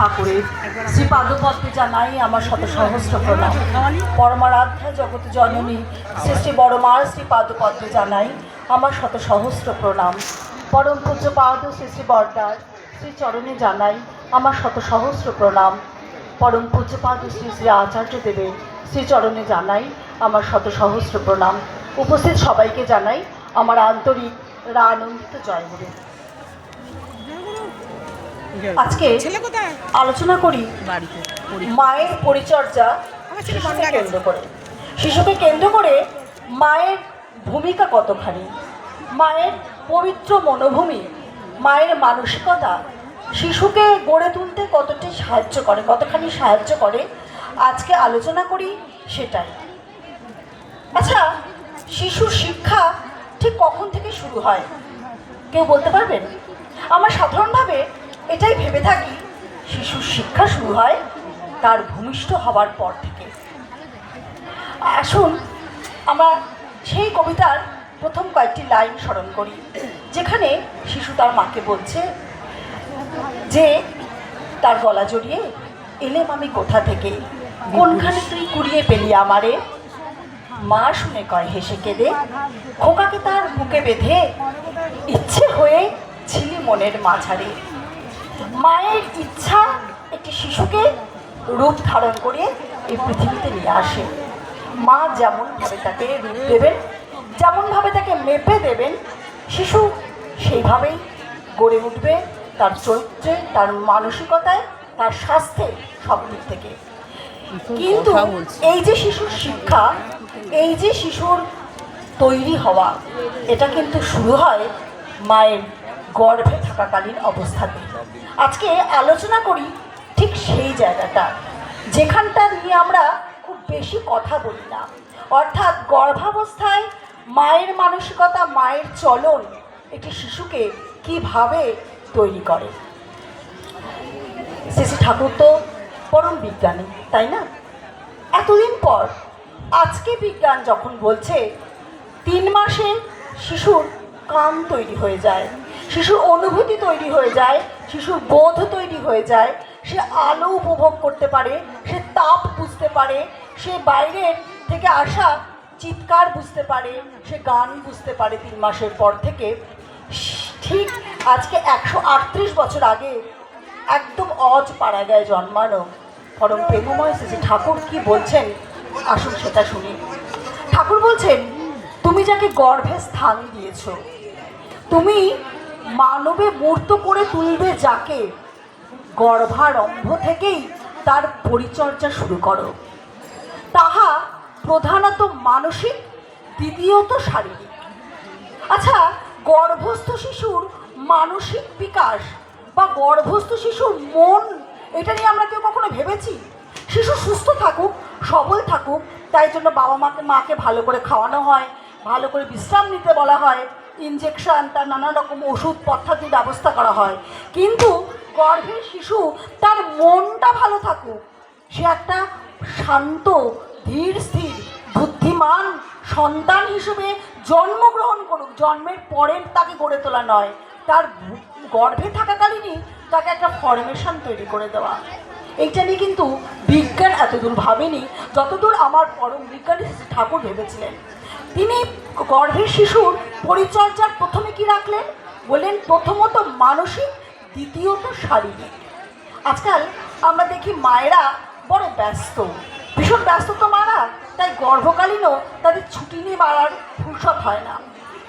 ঠাকুরের শ্রী পাদপদ্মে জানাই আমার শত সহস্র প্রণাম। পরমারাধ্যা জগৎ জননী, শ্রী শ্রী বড়মার শ্রী পাদপদ্মে জানাই আমার শত সহস্র প্রণাম। পরম পূজ্য পাদ শ্রী শ্রী বরদার শ্রী চরণে জানাই আমার শত সহস্র প্রণাম। পরম পূজ্যপাদ শ্রী শ্রী আচার্য দেবের শ্রী চরণে জানাই আমার শত সহস্র প্রণাম। উপস্থিত সবাইকে জানাই আমার আন্তরিক আনন্দিত জয়গুরু আজকে আলোচনা করি মায়ের পরিচর্যা কেন্দ্র করে। শিশুকে কেন্দ্র করে মায়ের ভূমিকা কতখানি? মায়ের পবিত্র মনোভূমি মায়ের মানসিকতা শিশুকে গড়ে তুলতে কতটি সাহায্য করে কতখানি সাহায্য করে? আজকে আলোচনা করি সেটাই। আচ্ছা শিশুর শিক্ষা ঠিক কখন থেকে শুরু হয়? কেউ বলতে পারবেন? আমরা সাধারণভাবে এটাই ভেবে থাকি শিশুর শিক্ষা শুরু হয় তার ভূমিষ্ঠ হবার পর থেকে। আসুন, আমরা সেই কবিতার প্রথম কয়েকটি লাইন স্মরণ করি, যেখানে শিশু তার মাকে বলছে, যে তার গলা জড়িয়ে এলেম আমি কোথা থেকে? কোনখানে তুই কুড়িয়ে পেলি আমারে? মা শুনে কয়, হেসে কেঁদে, খোকাকে তার বুকে বেঁধে ইচ্ছে হয়ে ছিলি মনের মাঝারে। মায়ের ইচ্ছা একটি শিশুকে রূপ ধারণ করে এই পৃথিবীতে নিয়ে আসে। মা যেমনভাবে তাকে রূপ দেবেন যেমনভাবে তাকে মেপে দেবেন শিশু সেইভাবেই গড়ে উঠবে তার চরিত্রে তার মানসিকতায় তার স্বাস্থ্যে সব দিক থেকে। কিন্তু এই যে শিশুর শিক্ষা এই যে শিশুর তৈরি হওয়া এটা কিন্তু শুরু হয় মায়ের গর্ভে থাকাকালীন অবস্থাতে আজকে আলোচনা করি ঠিক সেই জায়গাটা। যেখানটা নিয়ে আমরা খুব বেশি কথা বলি না। অর্থাৎ গর্ভাবস্থায় মায়ের মানসিকতা, মায়ের চলন একটি শিশুকে কীভাবে তৈরি করে? শ্রী ঠাকুর তো পরম বিজ্ঞানী, তাই না? এতদিন পর আজকে বিজ্ঞান যখন বলছে, তিন মাসে শিশুর কান তৈরি হয়ে যায়। শিশুর অনুভূতি তৈরি হয়ে যায়, শিশুর বোধ তৈরি হয়ে যায়, সে আলো উপভোগ করতে পারে, সে তাপ বুঝতে পারে, সে বাইরের থেকে আসা চিৎকার বুঝতে পারে, সে গান বুঝতে পারে তিন মাসের পর থেকে। ঠিক আজকে একশো আটত্রিশ বছর আগে একদম অজ পাড়া গায়ে জন্মানো পরম প্রেমময় শ্রী ঠাকুর কি বলছেন? আসুন সেটা শুনি। ঠাকুর বলছেন, তুমি যাকে গর্ভে স্থান দিয়েছ, তুমি মানবে মূর্ত করে তুলবে যাকে। গর্ভারম্ভ থেকেই তার পরিচর্যা শুরু করো। তাহা প্রধানত মানসিক, দ্বিতীয়ত শারীরিক। আচ্ছা গর্ভস্থ শিশুর মানসিক বিকাশ বা গর্ভস্থ শিশুর মন, এটা নিয়ে আমরা কেউ কখনো ভেবেছি? শিশু সুস্থ থাকুক, সবল থাকুক, তাই জন্য বাবা মাকে মাকে ভালো করে খাওয়ানো হয়, ভালো করে বিশ্রাম নিতে বলা হয়। ইনজেকশন তার নানা রকম ওষুধ পদ্ধতির ব্যবস্থা করা হয়। কিন্তু গর্ভের শিশু তার মনটা ভালো থাকুক। সে একটা শান্ত, ধীর, স্থির, বুদ্ধিমান সন্তান হিসেবে জন্মগ্রহণ করুক। জন্মের পরের তাকে গড়ে তোলা নয়। তার গর্ভে থাকাকালীনই তাকে একটা ফরমেশন তৈরি করে দেওয়া। এইটা নিয়ে কিন্তু বিজ্ঞান এতদূর ভাবেনি, যতদূর আমার পরম বিজ্ঞানী ঠাকুর ভেবেছিলেন। তিনি গর্ভের শিশুর পরিচর্যার প্রথমে কি রাখলেন? বললেন প্রথমত মানসিক, দ্বিতীয়ত শারীরিক। আজকাল আমরা দেখি মায়েরা বড় ব্যস্ত। ভীষণ ব্যস্ত তো মারা, তাই গর্ভকালীনও তাদের ছুটি নিয়ে মারার ফুরসত হয় না।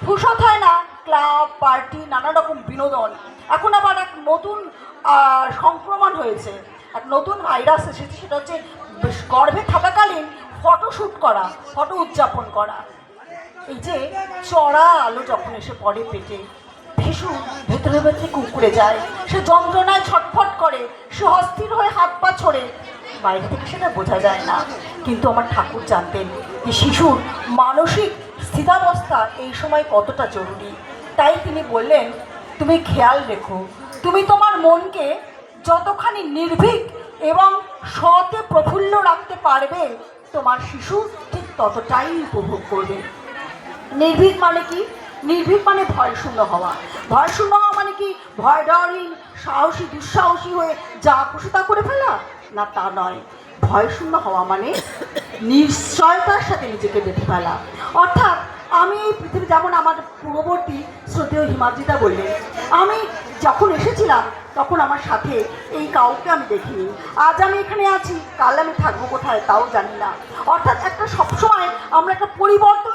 ফুরসত হয় না, ক্লাব, পার্টি নানা রকম বিনোদন। এখন আবার এক নতুন সংক্রমণ হয়েছে। এক নতুন ভাইরাস এসেছে, সেটা হচ্ছে গর্ভে থাকাকালীন ফটোশ্যুট করা, ফটো উদযাপন করা। এই যে চড়া আলো যখন এসে পড়ে পেটে শিশু ভেতরে ভেতরে কুকুরে যায়, সে যন্ত্রণায় ছটফট করে, সে অস্থির হয়ে হাত পা ছড়ে। বাইরে থেকে সেটা বোঝা যায় না। কিন্তু আমার ঠাকুর জানতেন যে শিশুর মানসিক স্থিতাবস্থা এই সময় কতটা জরুরি। তাই তিনি বললেন, তুমি খেয়াল রেখো, তুমি তোমার মনকে যতখানি নির্ভীক এবং সতে প্রফুল্ল রাখতে পারবে, তোমার শিশু ঠিক ততটাই উপভোগ করবে। নির্ভীক মানে কি? নির্ভীক মানে ভয় শূন্য হওয়া। ভয় শূন্য হওয়া মানে কি? ভয় ডরহীন সাহসী, দুঃসাহসী হয়ে যা খুশি তা করে ফেলা? না, তা নয়। ভয় শূন্য হওয়া মানে নিশ্চয়তার সাথে নিজেকে বেঁধে ফেলা। অর্থাৎ আমি এই পৃথিবী যেমন আমার পূর্ববর্তী শ্রদ্ধেয় হিমাদ্রিতা বললেন, আমি যখন এসেছিলাম, তখন আমার সাথে এই কাউকে আমি দেখিনি। আজ আমি এখানে আছি, কাল আমি থাকব কোথায় তাও জানি না। অর্থাৎ একটা সবসময় আমরা একটা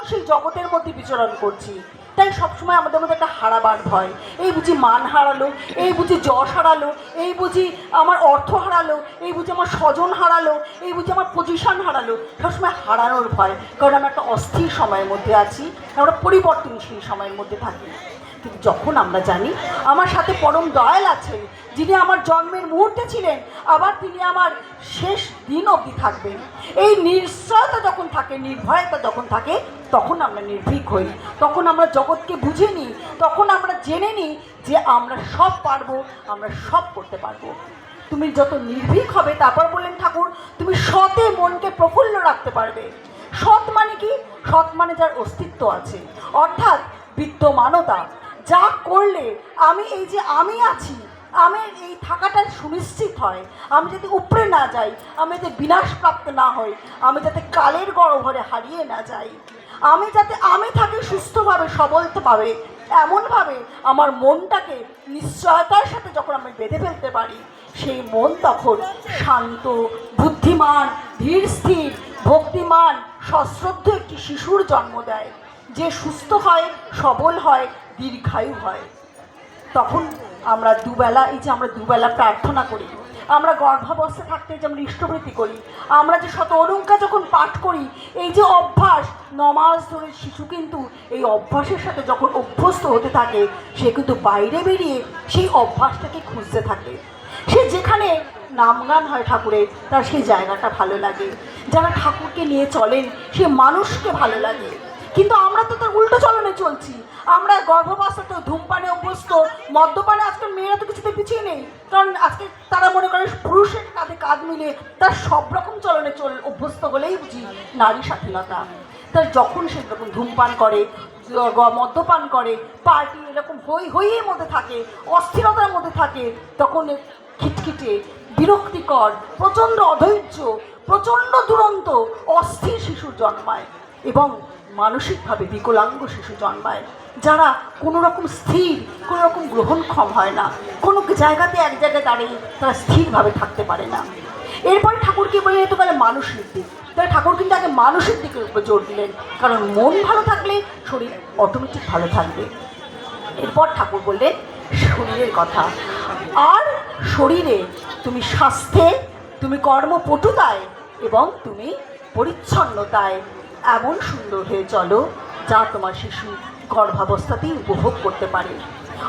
পরিবর্তনশীল জগতের মধ্যে বিচরণ করছি। তাই সবসময় আমাদের মধ্যে একটা হারাবার ভয়। এই বুঝি মান হারালো, এই বুঝি যশ হারালো, এই বুঝি আমার অর্থ হারালো, এই বুঝি আমার স্বজন হারালো, এই বুঝি আমার পজিশন হারালো। সবসময় হারানোর ভয়। কারণ আমরা একটা অস্থির সময়ের মধ্যে আছি, আমরা পরিবর্তনশীল সময়ের মধ্যে থাকি। কিন্তু যখন আমরা জানি আমার সাথে পরম দয়াল আছেন, যিনি আমার জন্মের মুহূর্তে ছিলেন, আবার তিনি আমার শেষ দিন অবধি থাকবেন। এই নিশ্চয়তা যখন থাকে, নির্ভয়তা যখন থাকে, তখন আমরা নির্ভীক হই, তখন আমরা জগৎকে বুঝে নিই, তখন আমরা জেনে নিই যে আমরা সব পারব, আমরা সব করতে পারব। তুমি যত নির্ভীক হবে, তারপর বললেন ঠাকুর, তুমি সতে মনকে প্রফুল্ল রাখতে পারবে। সৎ মানে কি? সৎ মানে যার অস্তিত্ব আছে। অর্থাৎ বিদ্যমানতা যা করলে আমি এই যে আমি আছি, আমি এই থাকাটা সুনিশ্চিত হয়। আমি যাতে উপরে না যাই, আমি যাতে বিনাশপ্রাপ্ত না হই, আমি যাতে কালের গর্ভরে হারিয়ে না যাই। আমি যাতে আমি থাকি সুস্থভাবে, সবলভাবে, এমনভাবে আমার মনটাকে নিশ্চয়তার সাথে যখন আমি বেঁধে ফেলতে পারি, সেই মন তখন শান্ত, বুদ্ধিমান, ধীর স্থির, ভক্তিমান, সশ্রদ্ধ একটি শিশুর জন্ম দেয়। যে সুস্থ হয়, সবল হয়, দীর্ঘায়ু হয়। তখন আমরা দুবেলা, এই যে আমরা দুবেলা প্রার্থনা করি, আমরা গর্ভাবস্থা থাকতে যে আমরা ইষ্টবৃত্তি করি, আমরা যে শত অলঙ্কা যখন পাঠ করি, এই যে অভ্যাস, নমাজ ধরে শিশু কিন্তু এই অভ্যাসের সাথে যখন অভ্যস্ত হতে থাকে, সে কিন্তু বাইরে বেরিয়ে সেই অভ্যাসটাকে খুঁজতে থাকে। সে যেখানে নামগান হয় ঠাকুরের, তার সেই জায়গাটা ভালো লাগে। যারা ঠাকুরকে নিয়ে চলেন, সে মানুষকে ভালো লাগে। কিন্তু আমরা তো তার উল্টো চলনে চলছি। আমরা গর্ভবাসাতে ধূমপানে অভ্যস্ত, মদ্যপানে আজকাল মেয়েরা তো কিছুতে পিছিয়ে নেই। কারণ আজকে তারা মনে করে পুরুষের কাঁধে কাঁধ মিলে তার সব রকম চলনে চল অভ্যস্ত বলেই বুঝি নারী স্বাধীনতা। তার যখন সে এরকম ধূমপান করে মদ্যপান করে, পার্টি এরকম হই হইয়ের মধ্যে থাকে, অস্থিরতার মধ্যে থাকে, তখন খিটখিটে, বিরক্তিকর, প্রচণ্ড অধৈর্য, প্রচণ্ড দুরন্ত, অস্থির শিশুর জন্মায়। এবং মানসিকভাবে বিকলাঙ্গ শিশু জন্মায়, যারা কোনো রকম স্থির কোনো রকম গ্রহণক্ষম হয় না। কোনো জায়গাতে এক জায়গায় দাঁড়িয়ে তারা স্থিরভাবে থাকতে পারে না। এরপরে ঠাকুরকে বলে যেতে পারে মানসিক দিক। তাই ঠাকুর কিন্তু আগে মানসিক দিকের উপর জোর দিলেন, কারণ মন ভালো থাকলে শরীর অটোমেটিক ভালো থাকবে। এরপর ঠাকুর বললেন, শরীরের কথা। আর শরীরে তুমি স্বাস্থ্যে, তুমি কর্মপটুতায় এবং তুমি পরিচ্ছন্নতায়। এমন সুন্দর হয়ে চলো যা তোমার শিশু গর্ভাবস্থাতেই উপভোগ করতে পারে।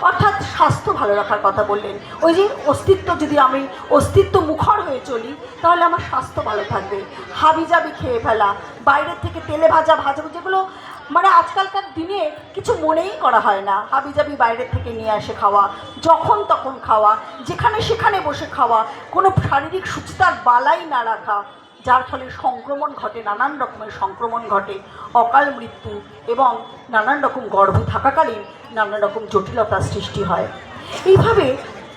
অর্থাৎ স্বাস্থ্য ভালো রাখার কথা বললেন। ওই যে অস্তিত্ব, যদি আমি অস্তিত্ব মুখর হয়ে চলি, তাহলে আমার স্বাস্থ্য ভালো থাকবে। হাবিজাবি খেয়ে ফেলা, বাইরের থেকে তেলে ভাজা ভাজা যেগুলো মানে আজকালকার দিনে কিছু মনেই করা হয় না। হাবিজাবি বাইরের থেকে নিয়ে আসে খাওয়া, যখন তখন খাওয়া, যেখানে সেখানে বসে খাওয়া, কোনো শারীরিক সুচিতার বালাই না রাখা। যার ফলে সংক্রমণ ঘটে, নানান রকমের সংক্রমণ ঘটে, অকাল মৃত্যু এবং নানান রকম গর্ভ থাকাকালীন নানান রকম জটিলতার সৃষ্টি হয়। এইভাবে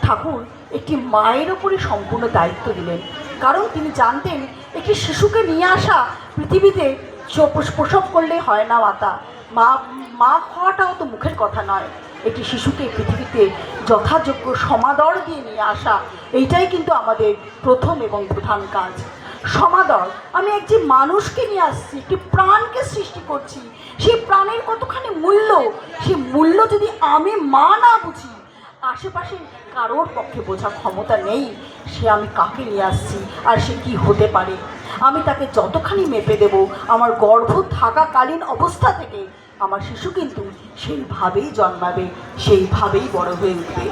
ঠাকুর একটি মায়ের ওপরই সম্পূর্ণ দায়িত্ব দিলেন। কারণ তিনি জানতেন একটি শিশুকে নিয়ে আসা পৃথিবীতে প্রসব করলে হয় না মাতা। মা মা হওয়াটাও তো মুখের কথা নয়। একটি শিশুকে পৃথিবীতে যথাযোগ্য সমাদর দিয়ে নিয়ে আসা, এইটাই কিন্তু আমাদের প্রথম এবং প্রধান কাজ। সমাদর। আমি একটি মানুষকে নিয়ে আসছি, একটি প্রাণকে সৃষ্টি করছি। সেই প্রাণের কতখানি মূল্য, সেই মূল্য যদি আমি মা না বুঝি, আশেপাশে কারোর পক্ষে বোঝার ক্ষমতা নেই, সে আমি কাকে নিয়ে আসছি আর সে কি হতে পারে? আমি তাকে যতখানি মেপে দেব, আমার গর্ভ থাকাকালীন অবস্থা থেকে আমার শিশু কিন্তু সেইভাবেই জন্মাবে, সেইভাবেই বড় হয়ে উঠবে।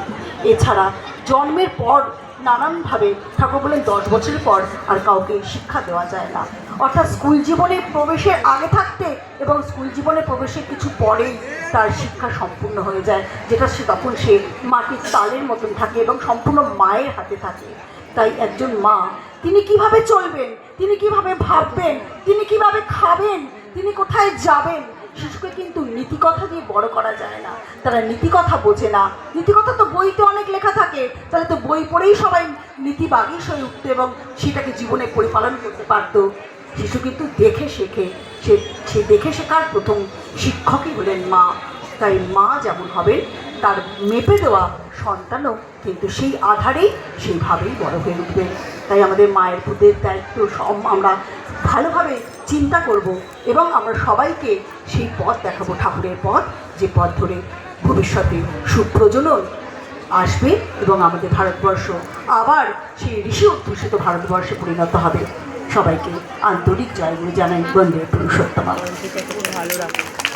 এছাড়া জন্মের পর নানানভাবে ঠাকুর বলেন দশ বছরের পর আর কাউকে শিক্ষা দেওয়া যায় না। অর্থাৎ স্কুল জীবনে প্রবেশের আগে থাকতে এবং স্কুল জীবনে প্রবেশের কিছু পরেই তার শিক্ষা সম্পূর্ণ হয়ে যায়, যেটা সে তখন সে মাটির তালের মতন থাকে এবং সম্পূর্ণ মায়ের হাতে থাকে। তাই একজন মা, তিনি কীভাবে চলবেন? তিনি কীভাবে ভাববেন? তিনি কীভাবে খাবেন? তিনি কোথায় যাবেন? শিশুকে কিন্তু নীতিকথা দিয়ে বড় করা যায় না। তারা নীতিকথা বোঝে না। নীতিকথা তো বইতে অনেক লেখা থাকে। তাহলে তো বই পড়েই সবাই নীতিবাগীশ হয়ে উঠতো এবং সেটাকে জীবনে পরিপালন করতে পারতো। শিশু কিন্তু দেখে শেখে। সে সে দেখে শেখার প্রথম শিক্ষকই হলেন মা। তাই মা যেমন হবে, তার মেপে দেওয়া সন্তানও কিন্তু সেই আধারেই সেইভাবেই বড় হয়ে উঠবে। তাই আমাদের মায়ের পুদের দায়িত্ব আমরা ভালোভাবে চিন্তা করব এবং আমরা সবাইকে সেই পথ দেখাবো, ঠাকুরের পথ, যে পথ ধরে ভবিষ্যতে সুপ্রজনন আসবে এবং আমাদের ভারতবর্ষ আবার সেই ঋষি অধ্যুষিত ভারতবর্ষে পরিণত হবে। সবাইকে আন্তরিক জয়গুলো জানাই বন্ধের পুরুষোত্তম। ভালো রাখো